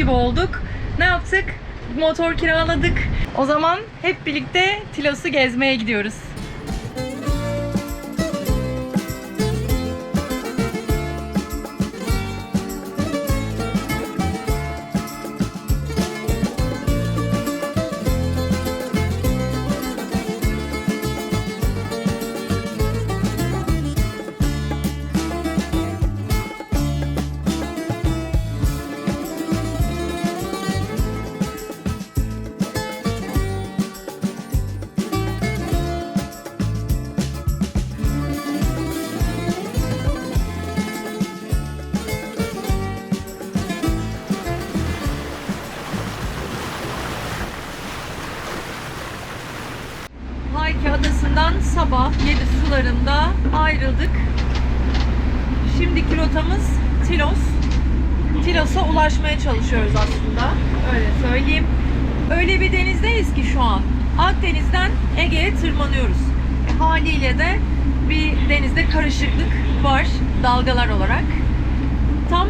gibi olduk. Ne yaptık? Motor kiraladık. O zaman hep birlikte Tilos'u gezmeye gidiyoruz. Sabah 7 sularında ayrıldık. Şimdiki rotamız Tilos. Tilos'a ulaşmaya çalışıyoruz aslında. Öyle söyleyeyim. Öyle bir denizdeyiz ki şu an. Akdeniz'den Ege'ye tırmanıyoruz. E, haliyle de bir denizde karışıklık var dalgalar olarak. Tam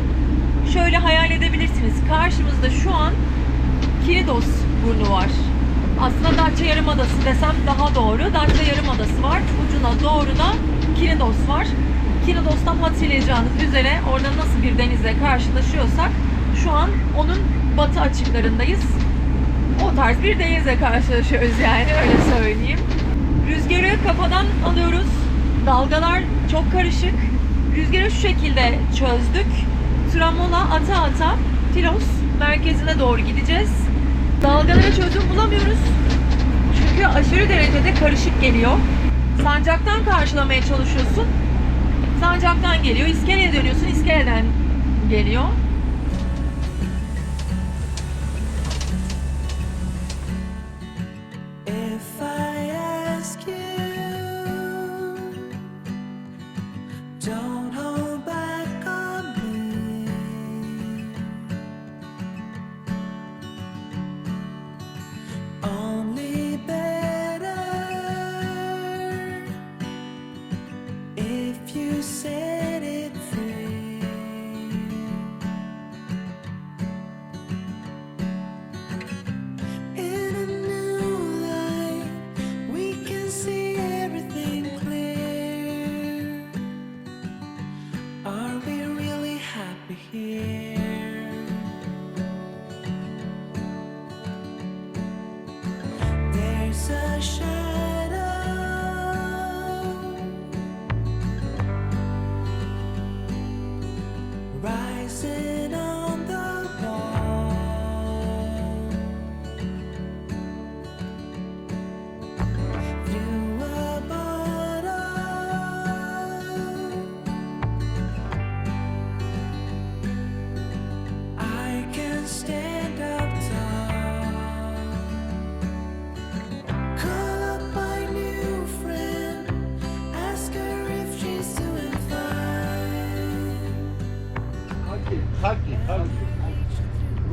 şöyle hayal edebilirsiniz. Karşımızda şu an Kilidos burnu var. Aslında Datça Yarımadası desem daha doğru. Datça Yarımadası var. Ucuna doğru da Kilidos var. Kilidos'tan hatırlayacağınız üzere orada nasıl bir denizle karşılaşıyorsak şu an onun batı açıklarındayız. O tarz bir denizle karşılaşıyoruz yani öyle söyleyeyim. Rüzgarı kafadan alıyoruz. Dalgalar çok karışık. Rüzgarı şu şekilde çözdük. Tramola ata ata Tilos merkezine doğru gideceğiz. Dalgalara çözüm bulamıyoruz. Çünkü aşırı derecede karışık geliyor. Sancaktan karşılamaya çalışıyorsun. Sancaktan geliyor. İskeleye dönüyorsun. iskeleden geliyor. Here?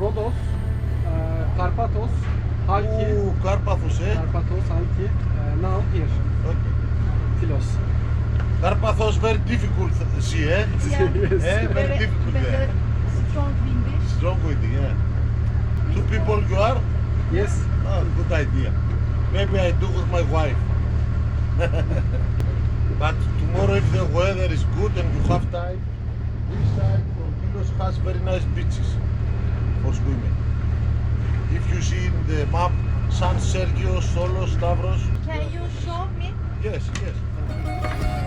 Rodos, e, Karpathos, Halki, Ooh, Karpathos, eh? Karpathos, Halki, e, now here, Okay. Tilos. Karpathos very difficult sea, eh? Yes. Eh, very difficult there. strong wind. Strong wind, yeah. Two people you are? Yes, Oh, good idea. Maybe I do with my wife. but tomorrow if the weather is good and you have time, this side from Kilos has very nice beaches for swimming. If you see in the map San Sergio, Solos, Stavros, Can you show me? yes, yes.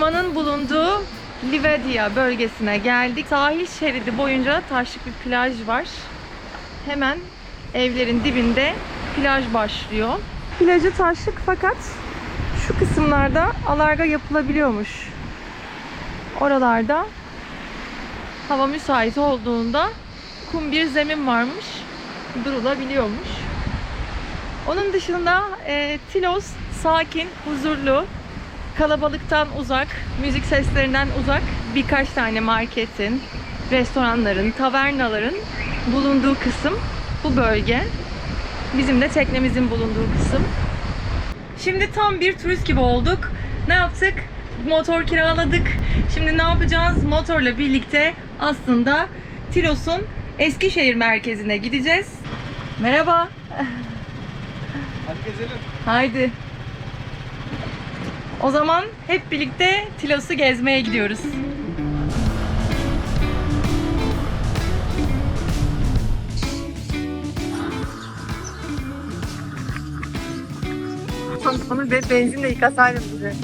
Limanın bulunduğu Livadia bölgesine geldik. Sahil şeridi boyunca taşlık bir plaj var. Hemen evlerin dibinde plaj başlıyor. Plajı taşlık fakat şu kısımlarda alarga yapılabiliyormuş. Oralarda hava müsait olduğunda kum bir zemin varmış. Durulabiliyormuş. Onun dışında e, Tilos sakin, huzurlu, kalabalıktan uzak, müzik seslerinden uzak birkaç tane marketin, restoranların, tavernaların bulunduğu kısım bu bölge. Bizim de teknemizin bulunduğu kısım. Şimdi tam bir turist gibi olduk. Ne yaptık? Motor kiraladık. Şimdi ne yapacağız? Motorla birlikte aslında Tilos'un Eskişehir merkezine gideceğiz. Merhaba. Hadi gezelim. Haydi. O zaman hep birlikte Tilos'u gezmeye gidiyoruz. Onu be benzinle yıkasaydım bize.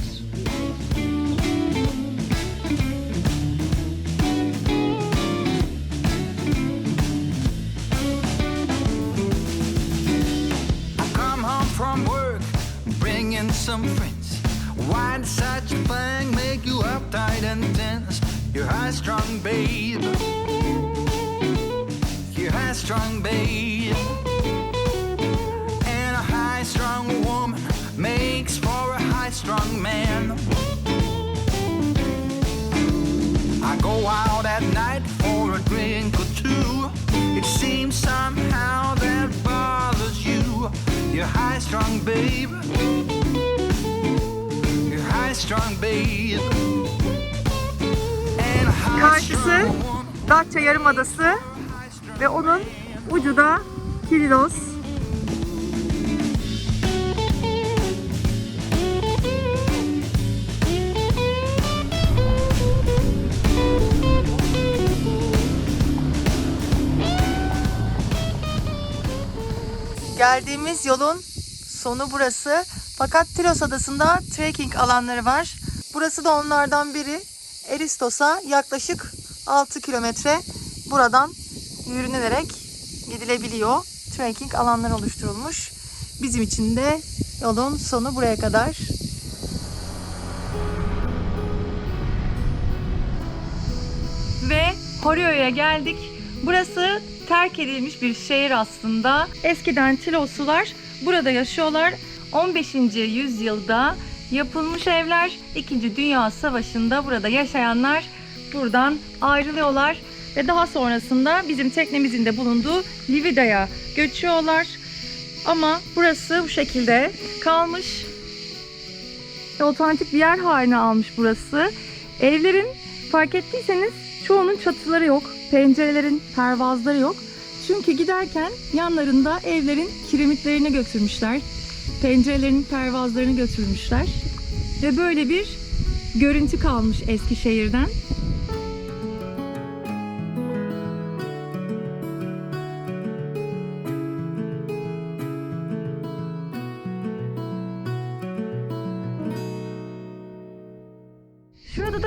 Strung, babe. And a high strung woman makes for a high strung man. I go out at night for a drink or two. It seems somehow that bothers you. You're high strung, babe. You're high strung, babe. Karşısı Datça Yarımadası ve onun ucu da Kilidos. Geldiğimiz yolun sonu burası. Fakat Tilos Adası'nda trekking alanları var. Burası da onlardan biri. Eristos'a yaklaşık 6 kilometre buradan yürünülerek gidilebiliyor. Trekking alanlar oluşturulmuş. Bizim için de yolun sonu buraya kadar. Ve Horio'ya geldik. Burası terk edilmiş bir şehir aslında. Eskiden Tiloslular burada yaşıyorlar. 15. yüzyılda yapılmış evler. 2. Dünya Savaşı'nda burada yaşayanlar buradan ayrılıyorlar ve daha sonrasında bizim teknemizin de bulunduğu Livida'ya göçüyorlar. Ama burası bu şekilde kalmış. Otantik bir yer haline almış burası. Evlerin fark ettiyseniz çoğunun çatıları yok. Pencerelerin pervazları yok. Çünkü giderken yanlarında evlerin kiremitlerini götürmüşler. Pencerelerin pervazlarını götürmüşler. Ve böyle bir görüntü kalmış Eskişehir'den.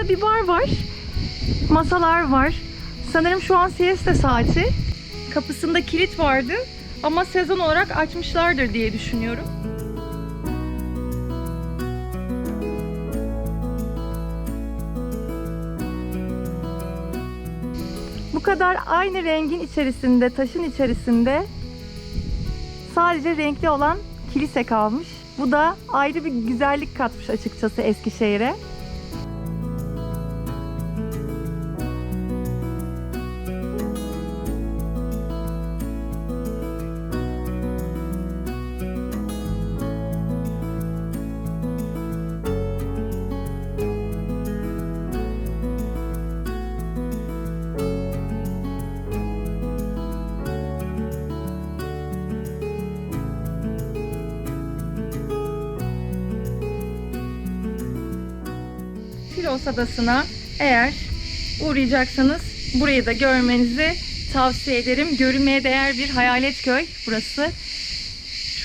Bir bar var. Masalar var. Sanırım şu an siesta saati. Kapısında kilit vardı ama sezon olarak açmışlardır diye düşünüyorum. Bu kadar aynı rengin içerisinde, taşın içerisinde sadece renkli olan kilise kalmış. Bu da ayrı bir güzellik katmış açıkçası Eskişehir'e. Filos Adası'na eğer uğrayacaksanız burayı da görmenizi tavsiye ederim. Görülmeye değer bir hayalet köy burası.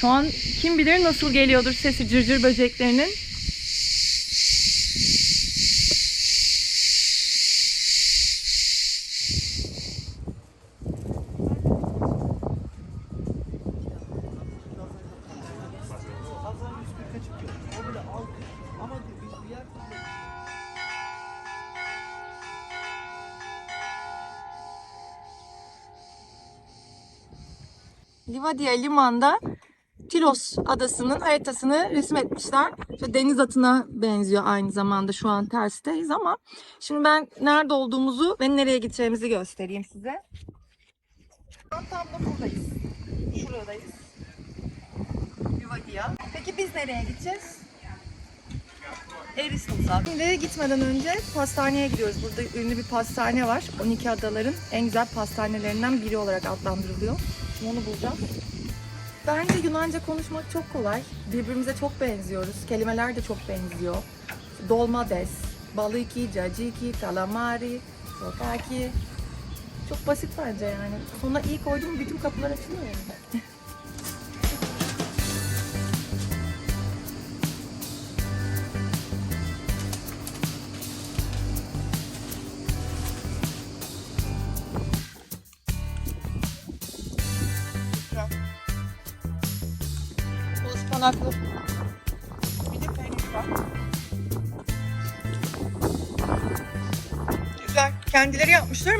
Şu an kim bilir nasıl geliyordur sesi cırcır böceklerinin. Livadia limanda Tilos adasının haritasını resmetmişler. İşte deniz atına benziyor aynı zamanda şu an tersteyiz ama şimdi ben nerede olduğumuzu ve nereye gideceğimizi göstereyim size. An tam da buradayız. Şuradayız. Livadia. Peki biz nereye gideceğiz? Eristos'a. Şimdi gitmeden önce pastaneye gidiyoruz. Burada ünlü bir pastane var. 12 adaların en güzel pastanelerinden biri olarak adlandırılıyor. Şimdi onu bulacağım. Bence Yunanca konuşmak çok kolay. Birbirimize çok benziyoruz. Kelimeler de çok benziyor. Dolmades, balıki, caciki, calamari, sotaki. Çok basit bence yani. Sona iyi koydum bütün kapılar açılıyor yani.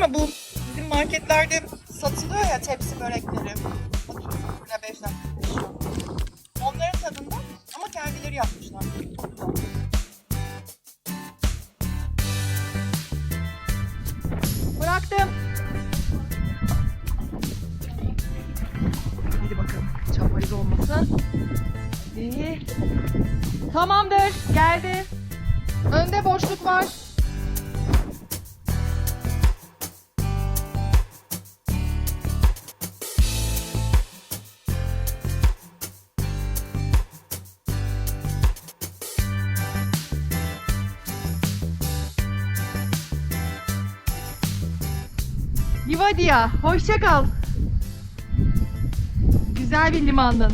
Ama bu bizim marketlerde satılıyor ya tepsi börekleri. Atıyorum burada 5 dakika. Onların tadında ama kendileri yapmışlar. Bıraktım. Hadi bakalım. Çapariz olmasın. İyi. Tamamdır. Geldi. Önde boşluk var. Livadia, hoşça kal. Güzel bir limandın.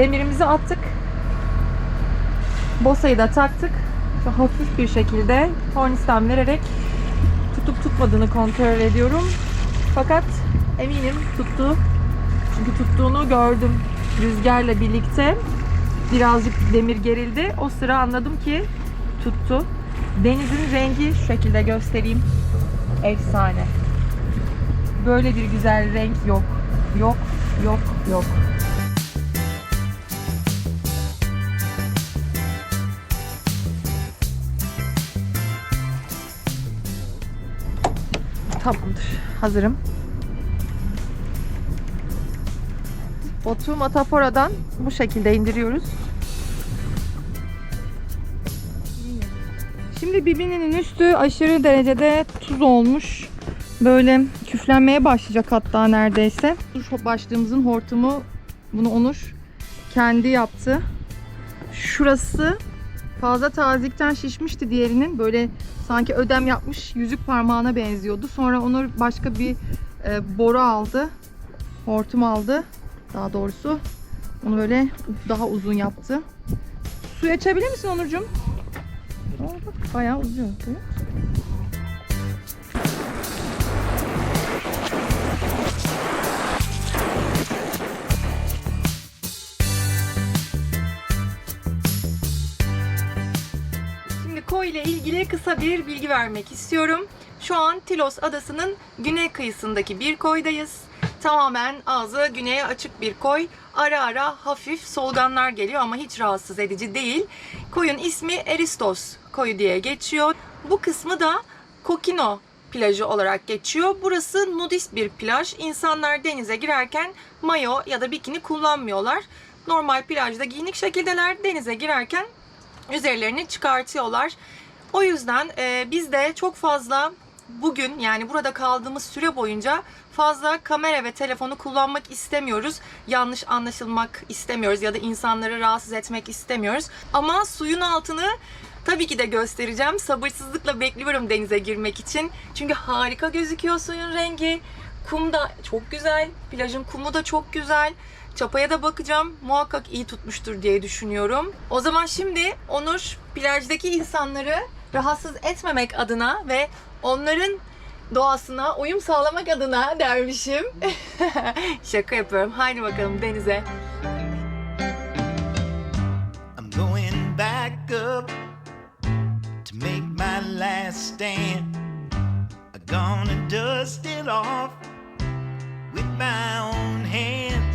Demirimizi attık. Bosayı da taktık. Şu hafif bir şekilde tornistan vererek tutup tutmadığını kontrol ediyorum. Fakat eminim tuttu. Çünkü tuttuğunu gördüm. Rüzgarla birlikte birazcık demir gerildi. O sıra anladım ki tuttu. Denizin rengi şu şekilde göstereyim. Efsane. Böyle bir güzel renk yok. Yok, yok, yok. Tamamdır. Hazırım. Botu Matafora'dan bu şekilde indiriyoruz. Şimdi birbirinin üstü aşırı derecede tuz olmuş. Böyle küflenmeye başlayacak hatta neredeyse. Şu başlığımızın hortumu bunu Onur kendi yaptı. Şurası fazla tazikten şişmişti diğerinin. Böyle sanki ödem yapmış yüzük parmağına benziyordu. Sonra Onur başka bir e, boru aldı. Hortum aldı daha doğrusu. Onu böyle daha uzun yaptı. Suyu açabilir misin Onurcuğum? Bayağı uzuyor. Görüyor musun? Koy ile ilgili kısa bir bilgi vermek istiyorum. Şu an Tilos adasının güney kıyısındaki bir koydayız. Tamamen ağzı güneye açık bir koy. Ara ara hafif solganlar geliyor ama hiç rahatsız edici değil. Koyun ismi Eristos koyu diye geçiyor. Bu kısmı da Kokino plajı olarak geçiyor. Burası nudist bir plaj. İnsanlar denize girerken mayo ya da bikini kullanmıyorlar. Normal plajda giyinik şekildeler. Denize girerken üzerlerini çıkartıyorlar. O yüzden e, biz de çok fazla bugün yani burada kaldığımız süre boyunca fazla kamera ve telefonu kullanmak istemiyoruz. Yanlış anlaşılmak istemiyoruz ya da insanları rahatsız etmek istemiyoruz. Ama suyun altını tabii ki de göstereceğim. Sabırsızlıkla bekliyorum denize girmek için. Çünkü harika gözüküyor suyun rengi. Kum da çok güzel. Plajın kumu da çok güzel. Çapaya da bakacağım. Muhakkak iyi tutmuştur diye düşünüyorum. O zaman şimdi Onur plajdaki insanları rahatsız etmemek adına ve onların doğasına uyum sağlamak adına dermişim. Şaka yapıyorum. Haydi bakalım denize. I'm going back up to make my last stand. I'm gonna dust it off with my own hands.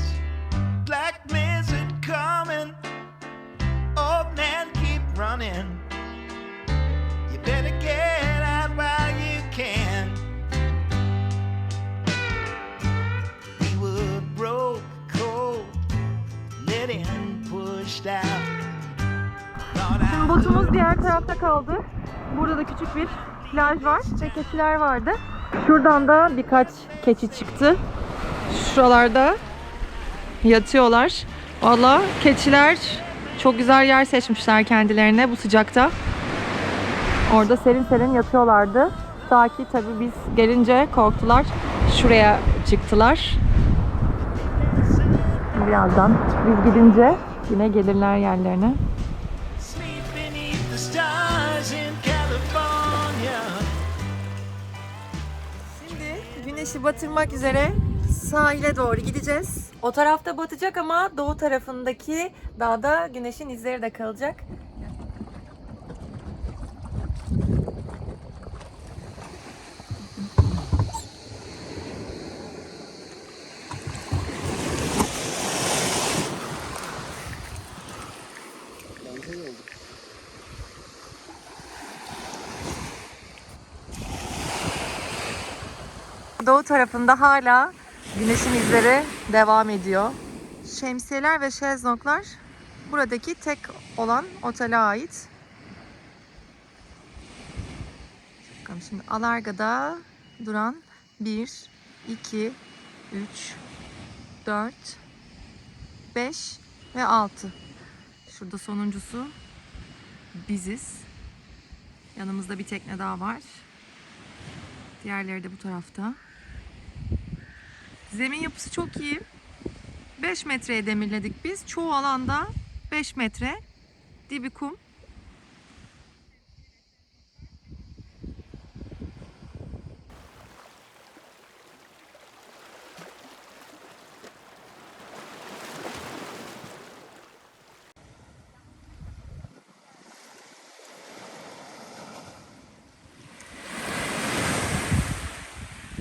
Black blizzard coming, old man keep running. You better get out while you can. We were broke, cold, let in, pushed out. Şimdi botumuz diğer tarafta kaldı. Burada da küçük bir plaj var ve keçiler vardı. Şuradan da birkaç keçi çıktı. Şuralarda yatıyorlar. Valla keçiler çok güzel yer seçmişler kendilerine bu sıcakta. Orada serin serin yatıyorlardı. Ta ki tabii biz gelince korktular. Şuraya çıktılar. Birazdan biz gidince yine gelirler yerlerine. Şimdi güneşi batırmak üzere sahile doğru gideceğiz. O tarafta batacak ama doğu tarafındaki dağda güneşin izleri de kalacak. Doğu tarafında hala güneşin izleri devam ediyor. Şemsiyeler ve şezlonglar buradaki tek olan otele ait. Bakalım şimdi Alarga'da duran 1, 2, 3, 4, 5 ve 6. Şurada sonuncusu biziz. Yanımızda bir tekne daha var. Diğerleri de bu tarafta. Zemin yapısı çok iyi. 5 metreye demirledik biz. Çoğu alanda 5 metre. Dibi kum.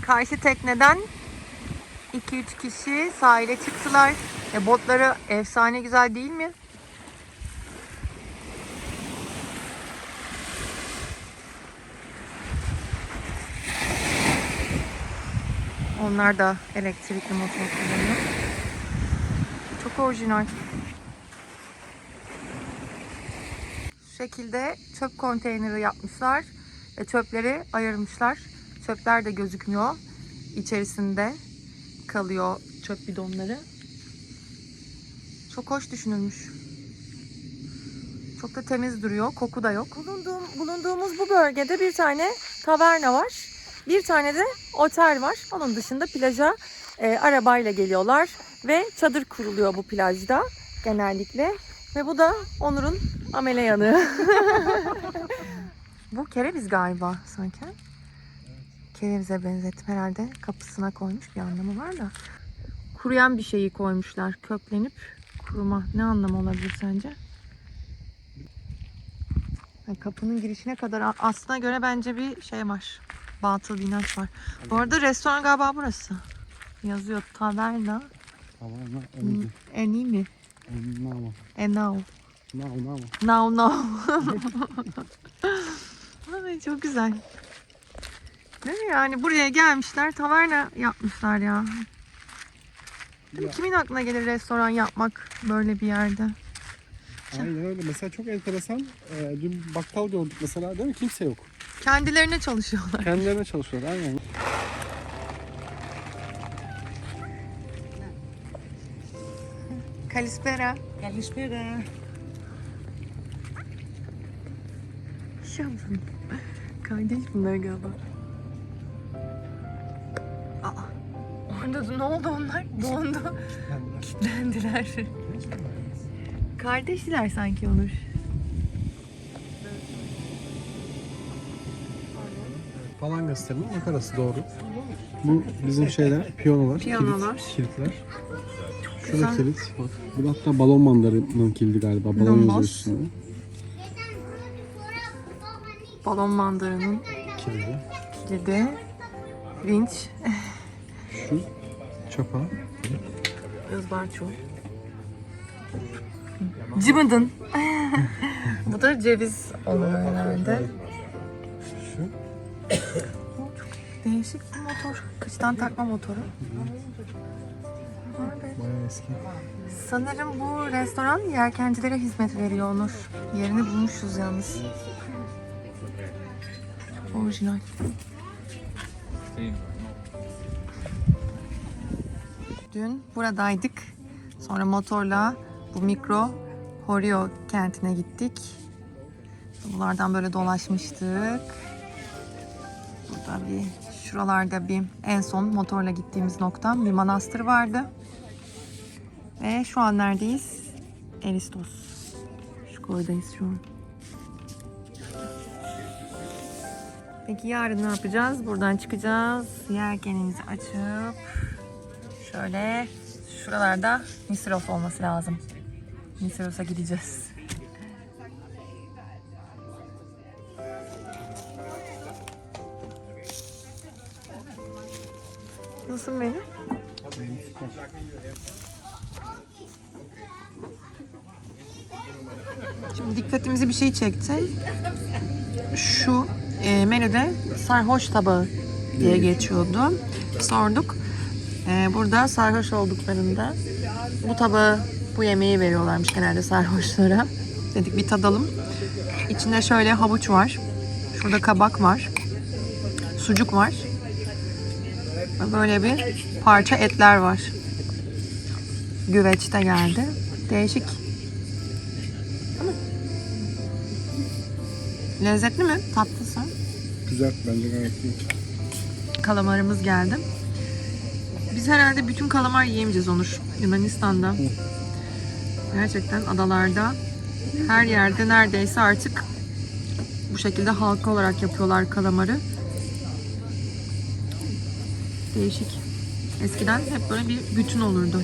Karşı tekneden 2-3 kişi sahile çıktılar. E, botları efsane güzel değil mi? Onlar da elektrikli motor kullanıyor. Çok orijinal. Şu şekilde çöp konteyneri yapmışlar ve çöpleri ayırmışlar. Çöpler de gözükmüyor. İçerisinde kalıyor çöp bidonları. Çok hoş düşünülmüş. Çok da temiz duruyor. Koku da yok. Bulunduğum, bulunduğumuz bu bölgede bir tane taverna var. Bir tane de otel var. Onun dışında plaja e, arabayla geliyorlar. Ve çadır kuruluyor bu plajda genellikle. Ve bu da Onur'un amele yanı. bu kereviz galiba sanki. Kerevize benzettim herhalde. Kapısına koymuş bir anlamı var da. Kuruyan bir şeyi koymuşlar. Köklenip kuruma. Ne anlamı olabilir sence? Yani kapının girişine kadar aslına göre bence bir şey var. Batıl bir inanç var. Bu arada restoran galiba burası. Yazıyor taverna. Tamam, no, Eni mi? no, Enau. no, no. Now now. Ay çok güzel. Değil mi? Yani buraya gelmişler taverna yapmışlar ya. Değil mi? Kimin aklına gelir restoran yapmak böyle bir yerde? Aynen öyle. Mesela çok enteresan. E, dün bakkal gördük mesela değil mi? Kimse yok. Kendilerine çalışıyorlar. Kendilerine çalışıyorlar aynen. Kalispera. Kalispera. Yavrum. Kardeş bunlar galiba. Orada da ne oldu onlar? Dondu. Kilitlendiler. Kardeşler sanki Onur. Falan gösterinin makarası doğru. Bu bizim şeyler, piyanolar, Piyanolar. kilit, kilitler. Şurada Güzel. kilit. Bak. Bu da hatta balon mandarının kilidi galiba. Balon yazıyor üstünde. Balon mandaranın Kilidi. kilidi. Vinç. Şu çapa. Izbarço. Cıbıdın. Bu da ceviz oluyor herhalde. Şu. Değişik bir motor. Kıştan takma motoru. Bayağı eski. Sanırım bu restoran yelkencilere hizmet veriyor Onur. Yerini bulmuşuz yalnız. Çok orijinal. Dün buradaydık. Sonra motorla bu mikro Horio kentine gittik. Buralardan böyle dolaşmıştık. Burada bir şuralarda bir en son motorla gittiğimiz nokta bir manastır vardı. Ve şu an neredeyiz? Eristos. Şu koydayız şu an. Peki yarın ne yapacağız? Buradan çıkacağız. Yelkenimizi açıp şöyle şuralarda Nisiros olması lazım. Nisiros'a gideceğiz. Nasıl benim? Şimdi dikkatimizi bir şey çekti. Şu e, menüde sarhoş tabağı diye geçiyordu. Sorduk. E, burada sarhoş olduklarında bu tabağı, bu yemeği veriyorlarmış genelde sarhoşlara. Dedik bir tadalım. İçinde şöyle havuç var. Şurada kabak var. Sucuk var. Böyle bir parça etler var. Güveçte geldi. Değişik. Lezzetli mi? Tatlısı. Güzel. Bence gayet iyi. Kalamarımız geldi. Biz herhalde bütün kalamar yiyemeyeceğiz Onur. Yunanistan'da. Gerçekten adalarda her yerde neredeyse artık bu şekilde halka olarak yapıyorlar kalamarı. Değişik. Eskiden hep böyle bir bütün olurdu.